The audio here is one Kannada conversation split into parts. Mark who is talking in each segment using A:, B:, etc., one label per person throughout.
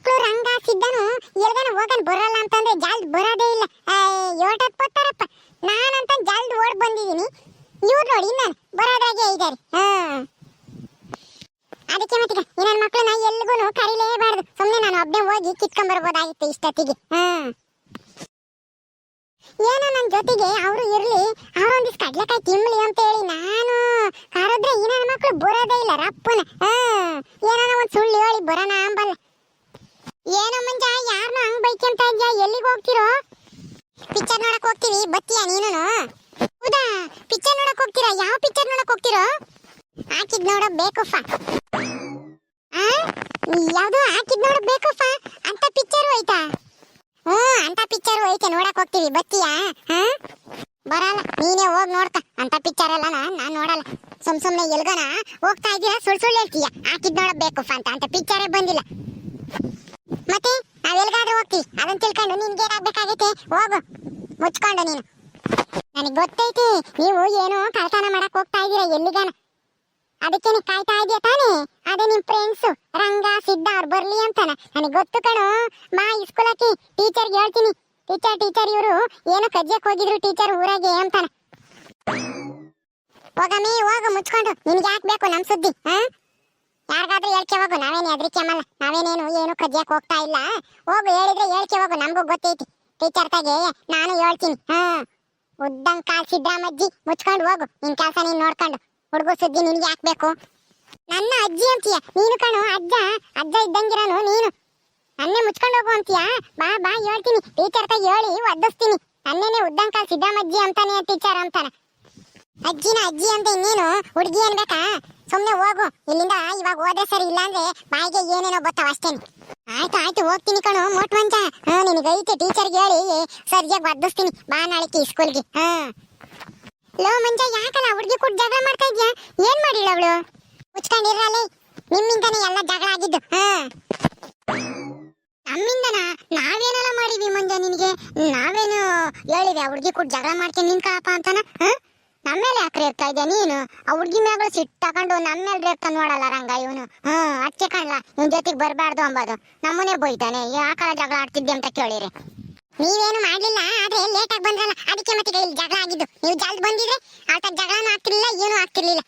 A: ಮಕ್ಳು ರಂಗ ಸಿದ್ದನು ಎಲ್ಗನ ಹೋಗನ್ ಬರಲ್ಲ ಅಂತಂದ್ರೆ ಜಲ್ದ್ ಬರೋದೇ ಇಲ್ಲ. ಯೋಟತ್ ಪತ್ತಾರಪ್ಪ. ನಾನಂತ ಜಲ್ದ್ ಓಡ್ ಬಂದಿದ್ದೀನಿ ಇವ್ರು ನೋಡಿ ನಾನು ಬರೋದ್ರಾಗೆ ಇದ್ದಾರೆ ಹಾ. ಅದಕ್ಕೆ ಮತ್ತೆ ಈ ನನ್ನ ಮಕ್ಳನ್ನ ಎಲ್ಗೂ ಕರಿಲೇಬಾರ್ದು. ಸುಮ್ಮನೆ ನಾನು ಒಬ್ಬನೇ ಹೋಗಿ ಕಿತ್ಕೊಂಡ್ ಬರ್ಬೋದಾಗಿತ್ತು ಇಷ್ಟೊತ್ತಿಗೆ. ಹಾ. ಏನೋ ನನ್ನ ಜೊತೆಗೆ ಅವರು ಇರಲಿ, ಅವರೊಂದಿಷ್ಟು ಕಡ್ಲೆಕಾಯಿ ತಿಮ್ಮಳಿ ಅಂತ ಹೇಳಿ ನಾನು ಕರೆದ್ರೆ ಈ ಮಕ್ಳು ಬರೋದೇ ಇಲ್ಲ ರಪ್ಪನ. ಏನೋ ಒಂದು ಸುಳ್ಳು ಹೇಳಿ ಬರೋಣ ಅಂಬಲ್ಲ. ಏನೋ ಮಂಜ ಯಾರನ್ನ ಹಂಗ್ ಬೈಕೊಂತ ಇದ್ಯಾ? ಎಲ್ಲಿಗೆ ಹೋಗ್ತಿರೋ? ಪಿಕ್ಚರ್ ನೋಡಕ್ ಹೋಗ್ತೀವಿ, ಬತ್ತೀಯಾ ನೀನು ಹೌದಾ? ಪಿಕ್ಚರ್ ನೋಡಕ್ ಹೋಗ್ತೀರಾ? ಯಾವ ಪಿಕ್ಚರ್ ನೋಡಕ್ ಹೋಗ್ತಿರೋ? ಹಾಕಿದ್ ನೋಡ, ಬೇಕುಫ. ಯಾವ್ದು ಹಾಕಿದ್ ನೋಡ, ಬೇಕುಫ? ಅಂತ ಪಿಕ್ಚರ್ ಹೋಯ್ತಾ? ಹ್ಮ್ ಅಂತ ಪಿಕ್ಚರ್ ಹೋಯ್ತೆ, ನೋಡಕ್ ಹೋಗ್ತೀವಿ, ಬತ್ತೀಯಾ? ಹಾ? ಬರಲ್ಲ, ನೀನೇ ಹೋಗ್ ನೋಡ್ಕ. ಅಂತ ಪಿಕ್ಚರ್ ಅಲ್ಲ ನಾನ್ ನೋಡಲ್ಲ. ಸುಮ್ ಸುಮ್ನೆ ಎಲ್ಗನ ಹೋಗ್ತಾ ಇದೀಯ ಸುಳ್ ಸುಳ್ಳು ಹೇಳ್ತೀಯ? ಹಾಕಿದ್ ನೋಡಬೇಕು ಅಂತ ಅಂತ ಪಿಕ್ಚರೇ ಬಂದಿಲ್ಲ. ಮತ್ತೆ ನಾವ್ ಎಲ್ಗಾದ್ರೂ ಹೋಗ್ತಿ. ಅದನ್ನ ತಿಳ್ಕೊಂಡು ನಿನ್ಗೆ ಏನಾಗ್ಬೇಕಾಗೈತೆ ಹೋಗು. ಮುಚ್ಕೊಂಡು ನೀನು. ನನಗೆ ಗೊತ್ತೈತಿ, ನೀವು ಏನು ಕಳ್ತನ ಮಾಡಕ್ ಹೋಗ್ತಾ ಇದೀರ ಎಲ್ಲಿಗಾನ? ಅದಕ್ಕೆ ನೀ ಕಾಯ್ತಾ ಇದೀಯ ತಾನೇ? ಅದೇ ನಿಮ್ ಫ್ರೆಂಡ್ಸ್ ರಂಗ, ಸಿದ್ಧ ಅವ್ರು ಬರ್ಲಿ ಅಂತಾನ. ನನಗೆ ಗೊತ್ತು ಕಣೋ, ಮಾ ಇಸ್ಕೊಳಕ್ಕೆ ಟೀಚರ್ಗೆ ಹೇಳ್ತೀನಿ. ಟೀಚರ್ ಟೀಚರ್ ಇವರು ಏನೋ ಕಜ್ಜಕ್ ಹೋಗಿದ್ರು ಟೀಚರ್ ಊರಾಗೆ ಅಂತಾನ. ಹೋಗಮ್ಮಿ, ಹೋಗು, ಮುಚ್ಕೊಂಡು. ನಿನ್ಗೆ ಯಾಕೆ ಬೇಕು ನಮ್ ಸುದ್ದಿ, ಹಾ? ಯಾರಿಗಾದ್ರೂ ಹೇಳ್ಕೆ ಹೋಗು, ನಾವೇನು ಹೆದರಿಕೆ ಅಮ್ಮಲ್ಲ ನಾವೇನೇನು, ಏನು ಕಜ್ಜಕ್ ಹೋಗ್ತಾ ಇಲ್ಲ? ಹೋಗು, ಹೇಳಿದ್ರೆ ಹೇಳ್ಕೆ ಹೋಗು, ನಮಗೂ ಗೊತ್ತೈತಿ. ಟೀಚರ್ ತಾಗೆ, ನಾನು ಹೇಳ್ತೀನಿ. ಹಾ. ಉದ್ದಂಗ್ ಕಾಲ್ ಸಿದ್ದರಾಮಜ್ಜಿ, ಮುಚ್ಕೊಂಡು ಹೋಗು. ನಿನ್ ಕೆಲಸ ನೀನ್ ನೋಡ್ಕೊಂಡು. ಹುಡುಗ ಸುದ್ದಿ ನಿನ್ಗೆ ಹಾಕ್ಬೇಕು. ಬೇಕು ನನ್ನ ಅಜ್ಜಿ ಅಂತೀಯ. ನೀನು ಕಣು, ಅಜ್ಜ. ಅಜ್ಜ ಇದ್ದಂಗಿರನು ನೀನು. ನನ್ನೇ ಮುಚ್ಕೊಂಡು ಹೋಗು ಅಂತೀಯ? ಬಾ ಬಾ, ಹೇಳ್ತೀನಿ. ಟೀಚರ್ ತಾಗ ಹೇಳಿ, ಒದ್ದಿಸ್ತೀನಿ. ನನ್ನೇನೆ ಉದ್ದಂಕಾಲ್ ಸಿದ್ದಮ್ಮಜ್ಜಿ ಅಂತಾನೆ ಟೀಚರ್ ಅಂತಾನೆ. ಅಜ್ಜಿನ ಅಜ್ಜಿ ಅಂತ ಇನ್ನೇನು? ಹುಡುಗಿ ಅನ್ಬೇಕಾ ಸುಮ್ನೆ ಹೋಗು. ಇಲ್ಲಿಂದ ಇವಾಗ ಹೋದ್ರೆ ಸರಿ, ಇಲ್ಲಾಂದ್ರೆ ಬಾಯಿಗೆ ಏನೇನೋ ಬರ್ತಾವ ಅಷ್ಟೇನೆ. ಆಯ್ತು ಆಯ್ತು, ಹೋಗ್ತೀನಿ ಕಣು, ಮೋಟ್ ಮಂಜ ಹಾ ನಿನಗೈತೆ ಟೀಚರ್ಗೆ ಹೇಳಿ ಸರಿಯಾಗಿ ಒದ್ದಿಸ್ತೀನಿ ಬಾ ನಾಳೆಗೆ ಸ್ಕೂಲ್ಗೆ ಹಾ. ಲೋ ಮಂಜ ಯಾಕಲ್ಲ ಹುಡುಗಿ ಕೂಡ ಜಗಳ ಮಾಡ್ತಾ ಇದ್ಯಾ? ಏನ್ ಮಾಡಿಲ್ಲ ಅವಳು? ಮುಚ್ಕೊಂಡಿರಲಿ ನಿಮ್ಮಿಂದನೇ ಎಲ್ಲ ಜಗಳ ಆಗಿದ್ದು. ಹಾ. ನಮ್ಮಿಂದನ? ನಾವೇನೆಲ್ಲ ಮಾಡಿದ್ವಿ ಮಂಜ ನಿನಗೆ? ನಾವೇನು ಹೇಳಿದೆ, ಆ ಹುಡುಗಿ ಕೂಡ ಜಗಳ ಮಾಡ್ಕೊಂಡು ನಿನ್ಕಪ್ಪ ಅಂತಾನ? ಹಾ? ನಮ್ಮೇಲೆ ಯಾಕ್ರೆ ಇರ್ತಾ ಇದೆ ನೀನು? ಆ ಹುಡುಗಿ ಮ್ಯಾಗಳು ಸಿಟ್ಟು ತಗೊಂಡು ನಮ್ಮೇಲೆ ರೇಗ್ತಾ ನೋಡಲ್ಲ ರಂಗ ಇವನು. ಹ್ಮ್ ಅದಕ್ಕೆ ಕಾಣಲ್ಲ ಇವನ್ ಜೊತೆಗೆ ಬರಬಾರ್ದು ಅಂಬೋದು. ನಮ್ಮನೆ ಬೈತಾನೆ. ಯಾಕಲ್ಲ ಜಗಳ ಆಡ್ತಿದ್ದೆ ಅಂತ ಕೇಳಿರಿ. ನೀವೇನು ಮಾಡ್ಲಿಲ್ಲ? ಆದ್ರೆ ಲೇಟ್ ಆಗಿ ಬಂದ್ರಲ್ಲ. ಅದಕ್ಕೆ ಮತ್ತೆ ಇಲ್ಲಿ ಜಗಳ ಆಗಿದ್ದು. ನೀವು ಜಲ್ದಿ ಬಂದಿದ್ರೆ ಆತ ಜಗಳನೂ ಆಗ್ತಿರ್ಲಿಲ್ಲ, ಏನು ಆಗ್ತಿರ್ಲಿಲ್ಲ.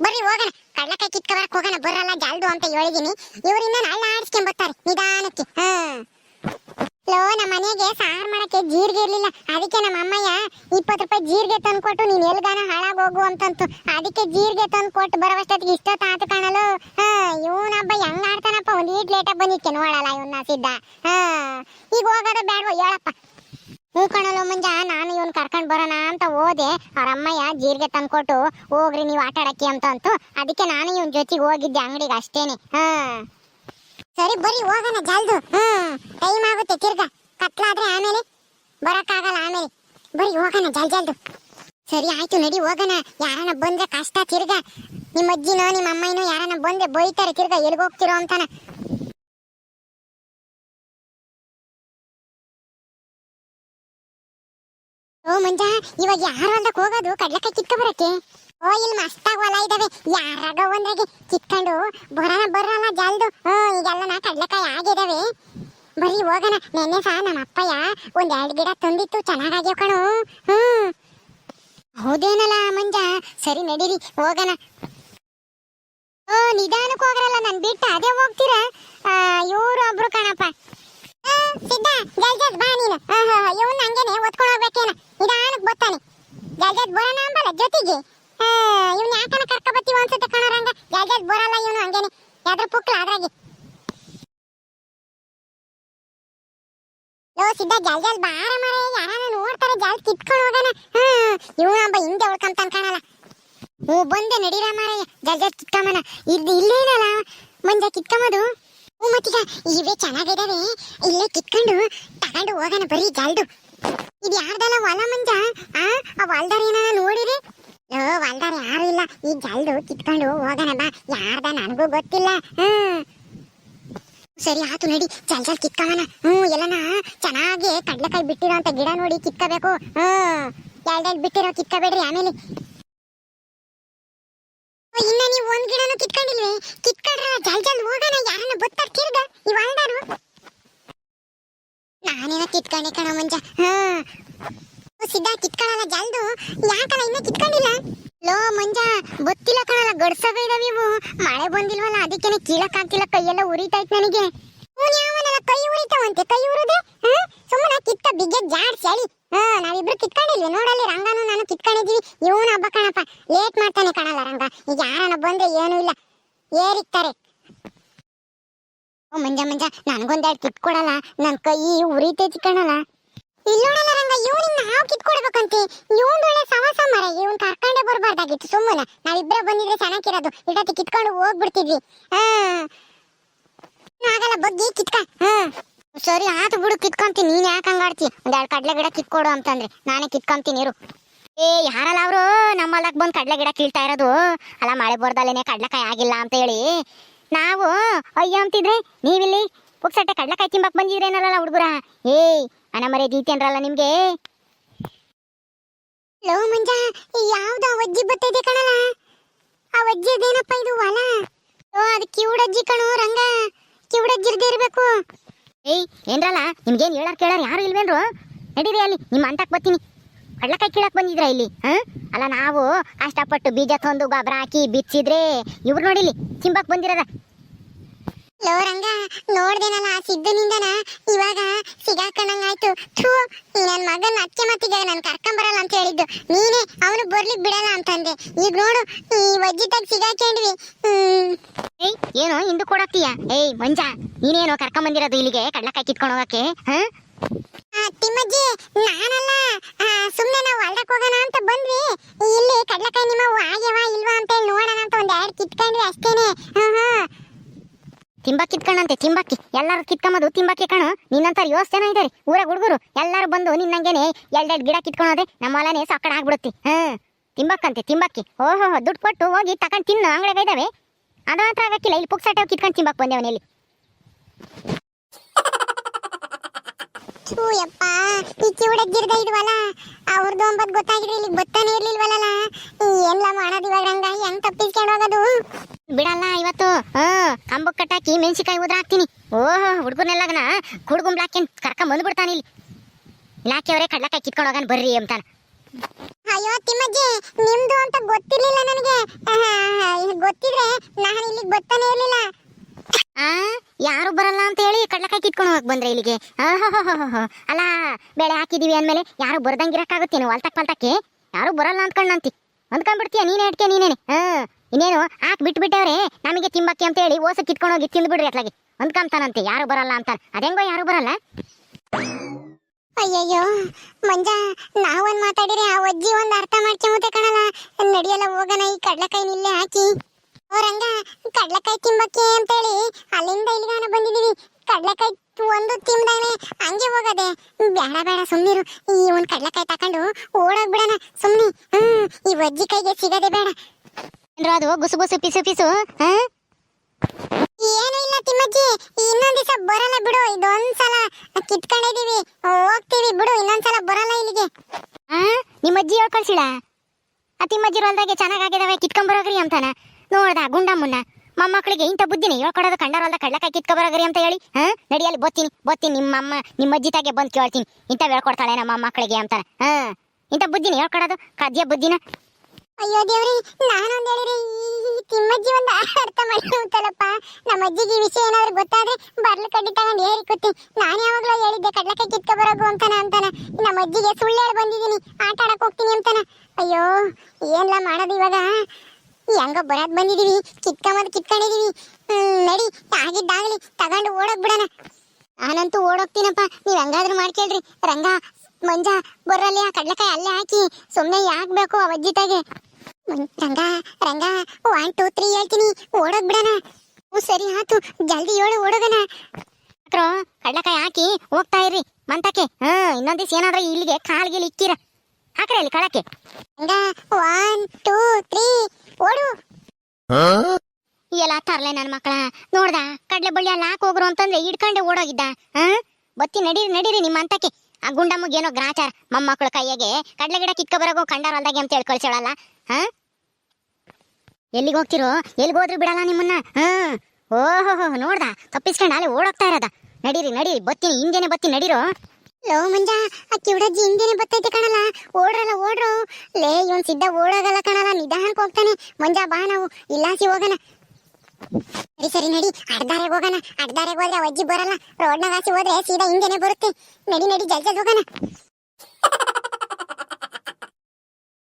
A: ಬರ್ರಿ, ಹೋಗೋಣ. ಕಡ್ಲಕಾಯಿ ಕಿತ್ಕೊಬರಕ್ ಹೋಗೋಣ. ಬರಲ್ಲ ಜಲ್ದು ಅಂತ ಹೇಳಿದೀನಿ. ಇವರಿಂದ ನಾಳೆ ಆಡಿಸ್ಕೊಂಡ್ ಬರ್ತಾರೆ ನಿಧಾನಕ್ಕೆ. ಹಾ ಲೋ, ನಮ್ಮ ಮನೆಗೆ ಸಾರು ಮಾಡಕ್ಕೆ ಜೀರಿಗೆ ಇರ್ಲಿಲ್ಲ. ಅದಕ್ಕೆ ನಮ್ಮ ಅಮ್ಮಯ್ಯ ಇಪ್ಪತ್ತು ರೂಪಾಯಿ ಜೀರಿಗೆ ತಂದು ಕೊಟ್ಟು ನೀನ್ ಎಲ್ಗಾನ ಹಾಳಾಗಿ ಹೋಗು ಅಂತಂತು. ಅದಕ್ಕೆ ಜೀರಿಗೆ ತಂದು ಕೊಟ್ಟು ಬರೋವಷ್ಟೊತ್ತಿಗೆ ಇಷ್ಟೊತ್ತು ಆತು ಕಾಣಲು. ಹಾ, ಇವನಬ್ಬ ಹೆಂಗ್ ಆಡ್ತಾನಪ್ಪ, ಒಂದು ಈಟ್ ಲೇಟಾಗಿ ಬಂದಿಕ್ಕೆ ನೋಡಲ್ಲ ಇವನ್ನ ಸಿದ್ಧ ಈಗ ಹೋಗೋದು ಬೇಡವೋ ಹೇಳಪ್ಪ. ಹೂ ಕಣಲು ಮುಂಜ ನಾನು ಇವನ್ ಕರ್ಕೊಂಡು ಬರೋಣ ಅಂತ ಹೋದೆ. ಅವ್ರ ಅಮ್ಮಯ್ಯ ಜೀರಿಗೆ ತಂದ್ಕೊಟ್ಟು, ಹೋಗ್ರಿ, ನೀವು ಆಟ ಆಡಕ್ಕೆ ಅಂತು ಅದಕ್ಕೆ ನಾನು ಇವನ್ ಜೊತೆಗೆ ಹೋಗಿದ್ದೆ ಅಂಗಡಿಗೆ ಅಷ್ಟೇನೆ. ಹಾ. ಸರಿ ಬರಿ ಹೋಗೋಣ ಜಲ್ದು. ಹ್ಮ್ ಟೈಮ್ ಆಗುತ್ತೆ, ತಿರ್ಗ. ಕತ್ಲಾದ್ರೆ ಆಮೇಲೆ, ಬರೋಕ್ಕಾಗಲ್ಲ ಆಮೇಲೆ. ಬರಿ ಹೋಗೋಣ ಜಲ್ ಜಲ್ದು. ಸರಿ, ಆಯ್ತು, ನಡಿ, ಹೋಗೋಣ. ಯಾರನ್ನ ಬಂದ್ರೆ ಕಷ್ಟ, ತಿರ್ಗ. ನಿಮ್ಮ ಅಜ್ಜಿನೋ, ನಿಮ್ಮ ಅಮ್ಮನೋ ಯಾರನ್ನ ಬಂದ್ರೆ ಬೈತಾರೆ, ತಿರ್ಗ ಎಲ್ಗ್ ಹೋಗ್ತಿರೋ ಅಂತಾನ. ಓ ಮಂಜ, ಇವಾಗ ಯಾರ ಹೊಲ್ದಕ್ಕೆ ಹೋಗೋದು? ಕಡ್ಲೆಕಾಯಿ ಕಿತ್ಕೊ ಬರಕ್ಕೆ ಓ, ಇಲ್ಲಿ ಮಸ್ತಾಗಿ ಹೊಲ ಇದಾವೆ. ಯಾರಾಗ ಒಂದ್ರಾಗೆ ಕಿತ್ಕೊಂಡು ಬರೋಣ ಬರೋಣ ಜಲ್ದು. ಹ್ಮ್ ಈಗೆಲ್ಲ ನಾ ಕಡ್ಲೆಕಾಯಿ ಆಗಿದಾವೆ. ಬರೀ ಹೋಗೋಣ. ನೆನ್ನೆ ಸಹ ನಮ್ಮ ಅಪ್ಪಯ್ಯ ಒಂದ್ ಎರಡು ಗಿಡ ತಂದಿತ್ತು ಚೆನ್ನಾಗಾಗ್ಯಾವ ಕಣು. ಹ್ಮ್ ಹೌದೇನಲ್ಲ ಮಂಜ? ಸರಿ ನಡೀರಿ, ಹೋಗೋಣ. ಓ, ನಿಧಾನಕ್ಕೆ ಹೋಗ್ರಲ್ಲ ನನ್ ಬಿಟ್ಟು. ಅದೇ ಹೋಗ್ತೀರ? ಇವ್ರು ಒಬ್ರು ಕಣಪ್ಪ. ಸಿದ್ಧ, ಜಲ್ ಜಲ್ ಬಾ ನೀನು. ಇವನ್ ಹಂಗೇನೆ ಒತ್ಕೊಂಡು ಹೋಗ್ಬೇಕೇನ? ನಿಧಾನಕ್ಕೆ ಬರ್ತಾನೆ ಜಲ್ ಜಲ್ ಬರೋಣ ಅಂಬಲ್ಲ ಜೊತೆಗೆ. ಇವ್ನ ಯಾಕನ ಕರ್ಕ ಬತ್ತೀವ ಅನ್ಸುತ್ತೆ ಕಣರಂಗ ಜಲ್ ಬರಲ್ಲ ಇವನು, ಹಂಗೇನೆ. ಯಾವ್ದ್ರ ಪುಕ್ಲ ಅದ್ರಾಗಿ. ಲೋ, ಸಿದ್ಧ, ಜಲ್ ಬಾರ ಮರ. ಯಾರನ್ನ ನೋಡ್ತಾರೆ, ಜಲ್ ಹಿಂದೆ ಕಾಣಲ್ಲ. ಓ ಬಂದೆ, ನಡೀರ ಮಾರಯ್ಯ ಜಲ್ ಜಲ್ ಕಿತ್ಕೊಂಬನ. ಇಲ್ಲೇನಲ್ಲ ಮಂಜ, ಕಿತ್ಕೊಂಬದು. ಮತ್ತೀಗ, ಇವೇ ಚೆನ್ನಾಗಿದಾವೆ. ಇಲ್ಲೇ ಕಿತ್ಕೊಂಡು ತಗೊಂಡು ಹೋಗೋಣ ಬರೀ ಜಲ್ದು. ಇದು ಯಾರ್ದಲ್ಲ ಹೊಲ ಮಂಜ? ಆ ಹೊಲ್ದಾರ ಏನಾರ ನೋಡಿರಿ? ಓ ಹೊಲ್ದಾರ ಯಾರು ಇಲ್ಲ. ಈ ಜಲ್ದು ಕಿತ್ಕೊಂಡು ಹೋಗೋಣ ಬಾ. ಯಾರ್ದ ನನಗೂ ಗೊತ್ತಿಲ್ಲ. ಹ್ಮ್. ಸರಿ, ಆತು ನಡಿ. ಜಲ್ ಜಲ್ ಕಿತ್ಕೊಳ್ಳೋಣ ಹ್ಮ್, ಎಲ್ಲನ ಚೆನ್ನಾಗಿ ಕಡ್ಲೆಕಾಯಿ ಬಿಟ್ಟಿರೋ ಅಂತ ಗಿಡ ನೋಡಿ ಕಿತ್ಕೋಬೇಕು. ಹ್ಮ್. ಎರಡೆರಡು ಬಿಟ್ಟಿರೋ ಕಿತ್ಕೋಬೇಡ್ರಿ ಆಮೇಲೆ. ಇನ್ನ ನೀವು ಒಂದ್ ಗಿಡನು ಕಿತ್ಕೊಂಡಿಲ್ವೇ? ಕಿತ್ಕೊಂಡ್ರ ಜಲ್ ಜಲ್ ಹೋಗೋಣ. ಯಾರನ್ನ ಬತ್ತಾರ ತಿರ್ಗ? ಈ ಹೊಲ್ದಾರು. ಕಿತ್ಕೊಂಡೆ ಕಣ ಮುಂಜ. ಹಾ ಸಿದ್ಧ ಕಿತ್ಕೊಳ್ಳಲ್ಲ ಜಲ್ದು. ಯಾಕಲ್ಲ ಇನ್ನೂ ಕಿತ್ಕೊಂಡಿಲ್ಲ? ಲೋ ಮಂಜ, ಗೊತ್ತಿಲ್ಲ ಕಣಲ್ಲ ಗಡ್ಸಗ ಇದಾವ ಇವು. ಮಳೆ ಬಂದಿಲ್ವಲ್ಲ, ಅದಕ್ಕೇನೆ ಕೀಳಕ್ ಆಗ್ತಿಲ್ಲ, ಕೈಯೆಲ್ಲ ಉರಿತಾಯ್ತು ನನಗೆ. ಯಾವನಲ್ಲ, ಕೈ ಉರಿತಾವಂತೆ, ಕೈ ಉರಿದೆ ಸುಮ್ಮನೆ ಕಿತ್ತ ಬಿಗ್ಗೆ ಜಾಡ್ಸಿ, ಅಳಿ. ಹಾ ನಾವಿಬ್ರು ಕಿತ್ಕೊಂಡಿಲ್ವಿ ನೋಡಲ್ಲಿ, ರಂಗನು ನಾನು ಕಿತ್ಕೊಂಡಿದೀವಿ ಇವನು ಹಬ್ಬ ಕಣಪ್ಪ ಲೇಟ್ ಮಾಡ್ತಾನೆ ಕಣಲ್ಲ ರಂಗ. ಈಗ ಯಾರನ್ನ ಬಂದ್ರೆ ಏನೂ ಇಲ್ಲ. ಏರಿಕ್ತಾರೆ. ಓ ಮಂಜ ಮಂಜ ನನ್ಗೊಂದೆರಡು ಕಿತ್ಕೊಡಲ್ಲ, ನನ್ ಕೈ ಉರಿತೈತಿ ಕಣಲ್ಲ. ಇಲ್ಲೋಡಲ್ಲ ರಂಗ ಹಾವು ಕಿತ್ಕೊಡ್ಬೇಕಂತೆ. ಇವನ್ ಒಳ್ಳೆ ಸವಾಸ ಮರ ಇವನ್ ಕರ್ಕೊಂಡೇ ಬರ್ಬಾರ್ದಾಗಿತ್ತು ಸುಮ್ಮನೆ. ನಾವಿಬ್ರೇ ಬಂದಿದ್ರೆ ಚೆನ್ನಾಗಿರೋದು. ಇಡತಿ ಕಿತ್ಕೊಂಡು ಹೋಗ್ಬಿಡ್ತಿದ್ವಿ. ಹಾ. ಆಗಲ್ಲ, ಬಗ್ಗಿ ಕಿತ್ಕ. ಹಾ. ಸರಿ, ಆತು ಬಿಡು, ಕಿತ್ಕೊಂತೀನಿ. ನೀನ್ ಯಾಕೆ ಹಂಗಾಡ್ತಿ ಒಂದೆರಡು ಕಡ್ಲೆ ಗಿಡ ಕಿತ್ಕೊಡು ಅಂತಂದ್ರೆ. ನಾನೇ ಕಿತ್ಕೊಂತೀನಿ, ಇರು. ಏ, ಯಾರಲ್ಲ ಅವರು? ನಮ್ಮ ಹೊಲಕ್ ಬಂದು ಕಡ್ಲೆ ಗಿಡ ಕೀಳ್ತಾ ಇರೋದು. ಅಲ್ಲ, ಮಳೆ ಬರ್ದಲ್ಲೇನೆ ಕಡ್ಲೆಕಾಯಿ ಆಗಿಲ್ಲ ಅಂತ ಹೇಳಿ. ನಾವು, ಅಯ್ಯ ಅಂತಿದ್ರೆ, ನೀವಿಲ್ಲಿ ಪುಕ್ಸಟ್ಟೆ ಕಡ್ಲೆಕಾಯಿ ತಿಂಬಕ್ ಬಂದಿದ್ರೇನಲ್ಲ ಹುಡುಗರ? ಏಯ್ ಅನ ಮರೆ ದೀತೇನ್ರಲ್ಲ ನಿಮ್ಗೆ? ಲೋ ಮಂಜ ಯಾವ್ದು ಅವಜ್ಜಿ ಬರ್ತೈತೆ ಕಣಲ್ಲ. ಆ ಅಜ್ಜಿ ಅದೇನಪ್ಪ ಇದು ಹೊಲ ಓ ಅದು ಕಿವುಡಜ್ಜಿ ಕಣೋ ರಂಗ. ಕಿವುಡಜ್ಜಿರ್ದೇ ಇರ್ಬೇಕು. ಏಯ್ ಏನ್ರಲ್ಲ ನಿಮ್ಗೇನ್ ಹೇಳಾರ ಕೇಳಾರ ಯಾರು ಇಲ್ವೇನ್ರು? ನಡೀರಿ ಅಲ್ಲಿ ನಿಮ್ಮ ಅಂಟಕ್ ಬರ್ತೀನಿ. ಕಡ್ಲಕಾಯಿ ಕೀಳಕ್ ಬಂದಿದ್ರ ಇಲ್ಲಿ ಹ? ಅಲ್ಲ ನಾವು ಕಷ್ಟಪಟ್ಟು ಬೀಜ ತಂದು ಗೊಬ್ಬರ ಹಾಕಿ ಬಿಚ್ಚಿದ್ರೆ ಇವ್ರು ನೋಡಿಲಿ ತಿಂಬಕ್ ಬಂದಿರದ ಲೋ ರಂಗ ನೋಡ್ದೇನಲ್ಲ, ಆ ಸಿದ್ಧನಿಂದನ ಇವಾಗ ಸಿಗಾಕೊಂಡಂಗಾಯ್ತು ಥೂ ನನ್ನ ಮಗನ ಅಚ್ಚೆ ನನ್ ಕರ್ಕೊಂಡ್ ಕರ್ಕೊಂಬರಲ್ಲ ಅಂತ ಹೇಳಿದ್ದು. ನೀನೇ ಅವನು ಬರ್ಲಿಕ್ ಬಿಡಲ್ಲ ಅಂತಂದೆ. ಈಗ ನೋಡು, ಈ ವಜ್ಜಿದಾಗ ಸಿಗಾಕೊಂಡ್ವಿ ಏಯ್, ಏನೋ ಹಿಂದು ಕೊಡತ್ತೀಯ? ಏಯ್, ಮಂಜ, ನೀನೇನೋ ಕರ್ಕೊಂಬಂದಿರೋದು ಇಲ್ಲಿಗೆ ಕಡ್ಲಕಾಯಿ ಕಿತ್ಕೊಂಡು ಹೋಗಕ್ಕೆ, ಹ ತಿಮ್ಮಜ್ಜಿ ನಾನಲ್ಲ ಸುಮ್ಮನೆ ನಾವು ಹೊಲ್ದಕ್ಕೆ ಹೋಗೋಣ ಅಂತ ಬಂದ್ವಿ ಇಲ್ಲಿ ಕಡ್ಲಕಾಯಿ ನಿಮ್ಮ ಆಗ್ಯವ ಇಲ್ವಾ ಅಂತ ಹೇಳಿ ನೋಡೋಣ ಅಂತ ಒಂದ್ ಎರಡು ಕಿತ್ಕೊಂಡ್ವಿ ಅಷ್ಟೇನೆ ಹಾ ಹಾ ತಿಂಬಾಕ್ ಕಿತ್ಕೊಂಡಂತೆ ತಿಂಬಾಕಿ ಎಲ್ಲಾರು ಕಿತ್ಕೊಂಬದು ತಿಂಬಕ್ಕೆ ಕಣು. ನಿನ್ನಂತ ಯೋಸ್ ಜನ ಇದಾರೆ. ಊರಾಗ ಹುಡುಗರು ಎಲ್ಲಾರು ಬಂದು ನಿನ್ನಂಗೆನೆ ಎರಡೆರಡು ಗಿಡ ಕಿತ್ಕೊಳೋದೆ ನಮ್ಮ ಹೊಲನೇ ಸಕ್ಕಡ ಆಗ್ಬಿಡುತ್ತೆ. ಹ, ತಿಂಬಕ್ಕಂತೆ, ತಿಂಬಕ್ಕಿ. ಓಹೋ ದುಡ್ಡು ಕೊಟ್ಟು ಹೋಗಿ ತಕೊಂಡು ತಿನ್ನು, ಅಂಗಡಿಯಾಗ ಇದಾವೆ ಅದು ಮಾತ್ರ ಆಗಕ್ಕಿಲ್ಲ ಇಲ್ಲಿ ಪುಕ್ಸಟ್ಟೆ ಕಿತ್ಕೊಂಡು ತಿಂಬಾಕ್ ಬಂದೇವನಲ್ಲಿ ಥೂ ಯಪ್ಪ, ಈ ಕಿವುಡಜ್ಜಿರ್ದ ಇದ್ವಲ್ಲ ಅವ್ರದ್ದು ಒಂಬತ್ತು ಗೊತ್ತಾಗಿದ್ರೆ ಇಲ್ಲಿಗೆ ಬತ್ತಾನೆ ಇರ್ಲಿಲ್ವಲ್ಲ ಎಲ್ಲ ಮಾಡೋದು ಇವಾಗ ರಂಗ, ಹೆಂಗ್ ತಪ್ಪಿಸ್ಕೊಂಡು ಹೋಗೋದು? ಬಿಡಲ್ಲ, ಇವತ್ತು ಹ್ಮ್ ಕಂಬಕ್ ಕಟ್ಟಾಕಿ ಮೆಣಸಿಕಾಯಿ ಉದ್ರ ಹಾಕ್ತೀನಿ. ಓಹೋ ಹುಡುಗನೆಲ್ಲಗನ ಕುಡ್ಗುಂಬ್ಲಾಕೇನ್ ಕರ್ಕೊಂಡ್ ಬಂದ್ಬಿಡ್ತಾನೆ ಇಲ್ಲಿ. ಇಲಾಖೆಯವರೇ ಕಡ್ಲಕಾಯಿ ಕಿತ್ಕೊಂಡು ಹೋಗನ್ ಬರ್ರಿ ಅಂತಾನ. ಅಯ್ಯೋ, ತಿಮ್ಮಜ್ಜಿ, ನಿಮ್ದು ಅಂತ ಗೊತ್ತಿರ್ಲಿಲ್ಲ ನನಗೆ. ಗೊತ್ತಿದ್ರೆ ನಾನು ಇಲ್ಲಿಗೆ ಬರ್ತಾನೆ ಇರ್ಲಿಲ್ಲ. ಆ, ಯಾರು ಬರಲ್ಲ ಅಂತ ಹೇಳಿ ಕಡ್ಲಕಾಯಿ ಕಿತ್ಕೊಂಡು ಹೋಗಕ್ ಬಂದ್ರೆ ಇಲ್ಲಿಗೆ. ಅಲ್ಲ, ಬೆಳೆ ಹಾಕಿದೀವಿ ಅಂದ್ಮೇಲೆ ಯಾರು ಬರ್ದಂಗಿರಕ್ಕಾಗುತ್ತೇನು ಹೊಲ್ತಕ್ ಪಲ್ತಕ್ಕೆ? ಯಾರು ಬರಲ್ಲ ಅಂದ್ಕೊಂಡಂತಿ ಅಂದ್ಕೊಂಡ್ಬಿಡ್ತೀಯ? ನೀನೇ ಇಟ್ಕೆ ನೀನೇನೆ. ಹಾ ಇನ್ನೇನು ಹಾಕ್ ಬಿಟ್ಬಿಟ್ಟವ್ರೆ ನಮಗೆ ತಿಂಬಕ್ಕೆ ಅಂತ ಹೇಳಿ ಓಸ ಕಿತ್ಕೊಂಡು ಹೋಗಿ ತಿಂದ್ಬಿಡ್ರಿ ಅಟ್ಲಾಗಿ ಅಂದ್ಕೊಂತಾನಂತೆ. ಯಾರು ಬರಲ್ಲ ಅಂತ ಅದೆಂಗೋ ಯಾರು ಬರಲ್ಲ? ಅಯ್ಯಯ್ಯೋ, ಮಂಜ ನಾವೊಂದ್ ಮಾತಾಡಿರಿ ಆ ಅಜ್ಜಿ ಒಂದ್ ಅರ್ಥ ಮಾಡ್ಕೊಂಬತ್ತೆ ಕಣಲ್ಲ. ನಡಿಯಲ್ಲ ಹೋಗೋಣ, ಈ ಕಡ್ಲೆಕಾಯಿ ಇಲ್ಲೇ ಹಾಕಿ. ಓ ರಂಗ ಕಡ್ಲೆಕಾಯಿ ತಿಂಬಕ್ಕೆ ಅಂತೇಳಿ ಅಲ್ಲಿಂದ ಇಲ್ಲಿಗಾನ ಬಂದಿದೀವಿ ಕಡ್ಲೆಕಾಯಿ ಒಂದು ತಿಂದಾನೆ ಹಂಗೆ ಹೋಗದೆ. ಬೇಡ ಬೇಡ ಸುಮ್ಮನಿರು ಈ ಒಂದು ಕಡ್ಲೆಕಾಯಿ ತಕೊಂಡು ಓಡೋಗ್ಬಿಡಣ ಸುಮ್ಮನೆ ಹ್ಮ್, ಈ ಅಜ್ಜಿ ಕೈಗೆ ಸಿಗದೆ ಬೇಡ. ಅಂದ್ರೆ ಅದು ಗುಸು ಗುಸು, ಪಿಸು ಪಿಸು, ಹಾ? ಏನೂ ಇಲ್ಲ ತಿಮ್ಮಜ್ಜಿ. ಇನ್ನೊಂದ್ ದಿವಸ ಬರಲ್ಲ ಬಿಡು ಇದೊಂದ್ಸಲ ಕಿತ್ಕೊಂಡಿದೀವಿ ಹೋಗ್ತೀವಿ ಬಿಡು ಇನ್ನೊಂದ್ಸಲ ಬರಲ್ಲ ಇಲ್ಲಿಗೆ. ಆ ನಿಮ್ಮ ಅಜ್ಜಿ ಹೇಳ್ ಕಳ್ಸಿಳ ಆ ತಿಮ್ಮಜ್ಜಿ ಹೊಲ್ದಾಗೆ ಚೆನ್ನಾಗಾಗಿದಾವೆ ಕಿತ್ಕೊಂಬರೋಗ್ರಿ ಅಂತಾನ. ನೋಡ್ದ ಮುನ್ನ? ಮೊಮ್ಮಕ್ಕಳಿಗೆ ಇಂಥ ಬುದ್ಧಿನಿ? ಹೇಳ್ಕೊಡೋದು ಕಂಡರಲ್ಲ ಕಡ್ಲಕಾಯಿ ಕಿತ್ಕೊಬರೋಗ್ರಿ ಅಂತ ಹೇಳಿ, ಹ? ನಡಿಯಲ್ಲಿ ಬೋತೀನಿ ಬೋತೀನಿ ನಿಮ್ಮಮ್ಮ ನಿಮ್ಮ ಅಜ್ಜಿ ತಾಗೆ ಬಂದು ಕೇಳ್ತೀನಿ. ಇಂಥ ಹೇಳ್ಕೊಡ್ತಾಳೆ ನಮ್ಮ ಮಕ್ಕಳಿಗೆ ಅಂತ. ಹಾ? ಇಂಥ ಬುದ್ಧಿನಿ ಹೇಳ್ಕೊಡೋದು ಕದ್ಯ ಬುದ್ಧಿನ? ಅಯ್ಯೋ ದೇವ್ರಿ, ನಾನೊಂದ್ ಹೇಳಿರಿ ತಿಮ್ಮಜ್ಜಿ ಒಂದು ಅರ್ಥ ಮಾಡ್ಕೊಂತಲ್ಲಪ್ಪ ನಮ್ಮ ಅಜ್ಜಿಗೆ ಈ ವಿಷಯ ಏನಾದ್ರು ಗೊತ್ತಾದ್ರೆ ಬರ್ಲು ಕಡ್ಡಿ ತಗೊಂಡು ಏರಿ ಕೂತಿ ನಾನು ಯಾವಾಗ್ಲೂ ಹೇಳಿದ್ದೆ ಕಡ್ಲಕಾಯಿ ಕಿತ್ಕೊ ಬರೋಗು ಅಂತಾನ ಅಂತಾನ. ನಮ್ಮ ಅಜ್ಜಿಗೆ ಸುಳ್ಳು ಹೇಳಿ ಬಂದಿದ್ದೀನಿ. ಆಟ ಆಡಕ್ ಹೋಗ್ತೀನಿ ಅಂತಾನ. ಅಯ್ಯೋ, ಏನ್ಲ ಮಾಡೋದು ಇವಾಗ? ಹೆಂಗ ಬರೋದ್ ಬಂದಿದೀವಿ, ಕಿತ್ಕೊಂಬಂದು ಕಿತ್ಕೊಂಡಿದೀವಿ. ನಡಿ ಆಗಿದ್ದಾಗಲಿ ತಗೊಂಡು ಓಡೋಗ್ ಬಿಡೋಣ. ನಾನಂತೂ ಓಡೋಗ್ತೀನಪ್ಪ, ನೀವ್ ಹಂಗಾದ್ರೂ ಮಾಡ್ಕೇಳ್ರಿ. ರಂಗ, ಮಂಜ, ಬರ್ರಲ್ಲಿ ಆ ಕಡ್ಲೆಕಾಯಿ ಅಲ್ಲೇ ಹಾಕಿ ಸುಮ್ಮನೆ ಯಾಕೆ ಬೇಕು ಆ ವಜ್ಜಿತಾಗೆ. Ranga Ranga one two three ಹೇಳ್ತೀನಿ, ಓಡೋಗ್ ಬಿಡೋಣ. ಹ್ಞೂ, ಸರಿ, ಆತು, ಜಲ್ದಿ ಏಳು ಓಡೋಗಣ. ಕಡ್ಲೆಕಾಯಿ ಹಾಕಿ ಹೋಗ್ತಾ ಇರ್ರಿ, ಮಂತಕ್ಕೆ. ಹ್ಮ್, ಇನ್ನೊಂದ್ ದಿವ್ಸ ಏನಾದ್ರೂ ಇಲ್ಲಿಗೆ ಕಾಲ್ಗೆ ಇಕ್ಕಿರ. ಹಾಕ್ರಿ ಅಲ್ಲಿ ಕಳಕ್ಕೆ ಒನ್ ಟೂ ತ್ರೀ ಓಡು. ಎಲ್ಲ ತರ್ಲೆ ನನ್ನ ಮಕ್ಕಳ. ನೋಡ್ದ ಕಡ್ಲೆ ಬಳ್ಳಿ ಅಲ್ಲಿ ಹಾಕ್ ಹೋಗ್ರು ಅಂತಂದ್ರೆ ಹಿಡ್ಕೊಂಡೆ ಓಡೋಗಿದ್ದ. ಹಾ? ಬತ್ತಿ ನಡೀರಿ ನಡೀರಿ ನಿಮ್ಮ ಅಂತಕ್ಕೆ. ಆ ಗುಂಡಮ್ಮಗೆ ಏನೋ ಗ್ರಾಚಾರ. ಮೊಮ್ಮಕ್ಕಳ ಕೈಯಾಗೆ ಕಡ್ಲೆ ಗಿಡ ಕಿತ್ಕೊ ಬರೋಗೋ ಕಂಡಾರ ಹೊಲ್ದಾಗೆ ಅಂತ ಹೇಳಿ ಕಳ್ಸೋಳಲ್ಲ ಹಾ? ಎಲ್ಲಿಗೆ ಹೋಗ್ತಿರೋ? ಎಲ್ಲಿಗೆ ಹೋದ್ರು ಬಿಡಲ್ಲ ನಿಮ್ಮನ್ನ? ಹಾ? ಓಹೋ ನೋಡ್ದ ತಪ್ಪಿಸ್ಕೊಂಡು ಅಲ್ಲಿ ಓಡೋಗ್ತಾ ಇರೋದ. ನಡೀರಿ ನಡೀರಿ ಬತ್ತೀನಿ ಹಿಂದೆನೆ ಬತ್ತಿ ನಡೀರೋ? ಲೋ ಮಂಜ, ಆ ಕಿವುಡಜ್ಜಿ ಹಿಂದೆನೆ ಬರ್ತೈತೆ ಕಣಲ್ಲ. ಓಡ್ರಲ್ಲ, ಓಡ್ರು. ಲೇ, ಇವನ್ ಸಿದ್ಧ ಓಡೋಗಲ್ಲ ಕಣಲ್ಲ. ನಿಧಾನಕ್ಕೆ ಹೋಗ್ತಾನೆ. ಮಂಜ, ಬಾ ನಾವು. ಇಲ್ಲಾಸಿ ಹೋಗೋಣ. ಸರಿ ಸರಿ, ನಡಿ. ಅಡ್ದಾರೆಗೆ ಹೋಗೋಣ. ಅಡ್ದಾರೆಗೆ ಹೋದ್ರೆ ಅಜ್ಜಿ ಬರಲ್ಲ. ರೋಡ್ನಾಗ ಹಾಸಿ ಹೋದ್ರೆ ಸೀದಾ ಹಿಂದೆನೆ ಬರುತ್ತೆ. ನಡಿ ನಡಿ ಜಲ್ದಿ ಹೋಗೋಣ.